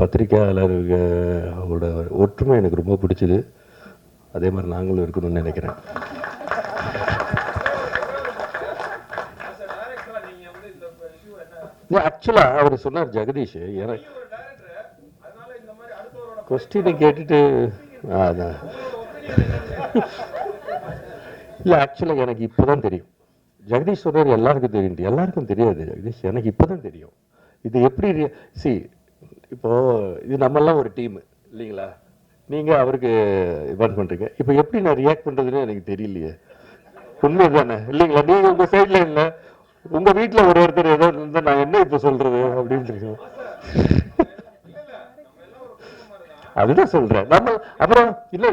பத்திரிகையாளர்களோட ஒற்றுமை எனக்கு ரொம்ப பிடிச்சது. அதே மாதிரி நாங்களும் இருக்கணும்னு நினைக்கிறேன். ஆக்சுவலாக அவர் சொன்னார் ஜெகதீஷ். எனக்கு கொஸ்டினை கேட்டுட்டு அதான். இல்லை ஆக்சுவலாக எனக்கு இப்போ தான் தெரியும். ஜெகதீஷ் சொன்னார் எல்லாருக்கும் தெரியும். எல்லாருக்கும் தெரியாது ஜெகதீஷ். எனக்கு இப்போ தான் தெரியும். இது எப்படி சி இப்போ இது நம்மெல்லாம் ஒரு டீம் இல்லைங்களா? நீங்கள் அவருக்கு இன்வைட் பண்ணுறீங்க இப்போ எப்படி நான் ரியாக்ட் பண்ணுறதுன்னு எனக்கு தெரியலையே. உண்மை தானே இல்லைங்களா நீங்கள் உங்கள் சைடில் இல்லை. உங்கள் வீட்டில் ஒரு ஒருத்தர் ஏதோ இருந்தால் நான் என்ன இப்போ சொல்கிறது அப்படின்னு இருக்கோம். அதுதான் சொல்கிறேன் நம்ம அப்புறம் இல்லை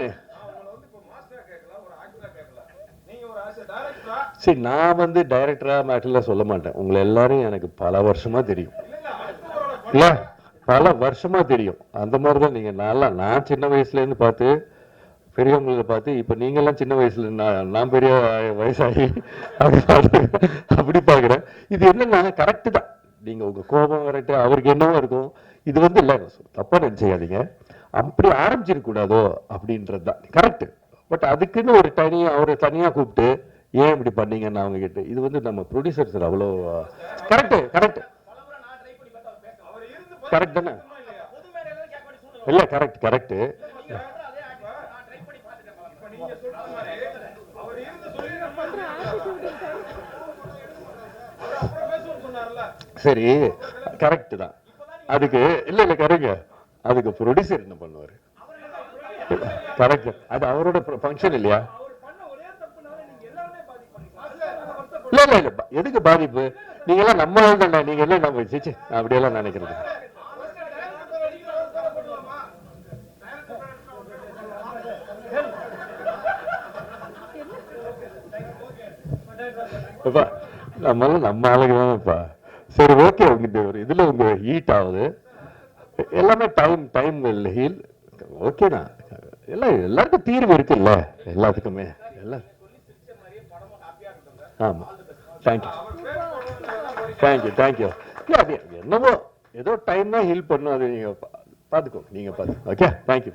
சரி நான் வந்து டைரக்டரா மேட்டர்ல சொல்ல மாட்டேன். உங்களை எல்லாரும் எனக்கு பல வருஷமா தெரியும். இல்லை? பல வருஷமா தெரியும். அந்த மாதிரி தான் நீங்கள் நல்லா நான் சின்ன வயசுலேருந்து பார்த்து பெரியவங்களை பார்த்து இப்போ நீங்கள்லாம் சின்ன வயசுல நான் நான் பெரிய வயசாகி அப்படி பார்த்து அப்படி பார்க்குறேன். இது என்னன்னா கரெக்டு தான். நீங்கள் உங்கள் கோபம் வரட்டு அவருக்கு என்னவோ இருக்கும் இது வந்து இல்லை தப்பாக நினச்சிக்காதீங்க. அப்படி ஆரம்பிச்சிருக்கூடாதோ அப்படின்றது தான் கரெக்டு பட் அதுக்குன்னு ஒரு தனியாக அவரை தனியாக கூப்பிட்டு ஏன் இப்படி பண்ணீங்கன்னு அவங்க கிட்ட இது வந்து நம்ம ப்ரொடியூசர் சார் அவ்வளோ கரெக்டு கரெக்டு கரெக்ட் தானே? இல்ல கரெக்ட் கரெக்ட் சரி கரெக்ட் தான். அதுக்கு இல்ல இல்ல கரெக்ட் அதுக்கு ப்ரொடியூசர் என்ன பண்ணுவாரு? கரெக்ட் அது அவரோட ஃபங்க்ஷன் இல்லையா? இல்ல இல்ல இல்ல. எதுக்கு பாதிப்பு? நீங்க எல்லாம் நம்ம ஆள் தானே நீங்க எல்லாம் நம்ம சிச்சு அப்படியெல்லாம் நினைக்கிறது? அப்பா, நம்மளாம் நம்ம ஆளுங்க தானேப்பா சரி ஓகே உங்க ஒரு இதில் உங்க ஹீட் ஆகுது. எல்லாமே டைம் டைம் இல்லை ஹீல் ஓகேண்ணா எல்லாம் எல்லாருக்கும் தீர்வு இருக்குல்ல? எல்லாத்துக்குமே. எல்லாம் ஆமாம் தேங்க்யூ தேங்க்யூ தேங்க்யூ இல்லை அது என்னவோ ஏதோ டைம் தான் ஹீல் பண்ணும். அது நீங்கள் பார்த்துக்கோ நீங்கள் பார்த்து ஓகே தேங்க்யூ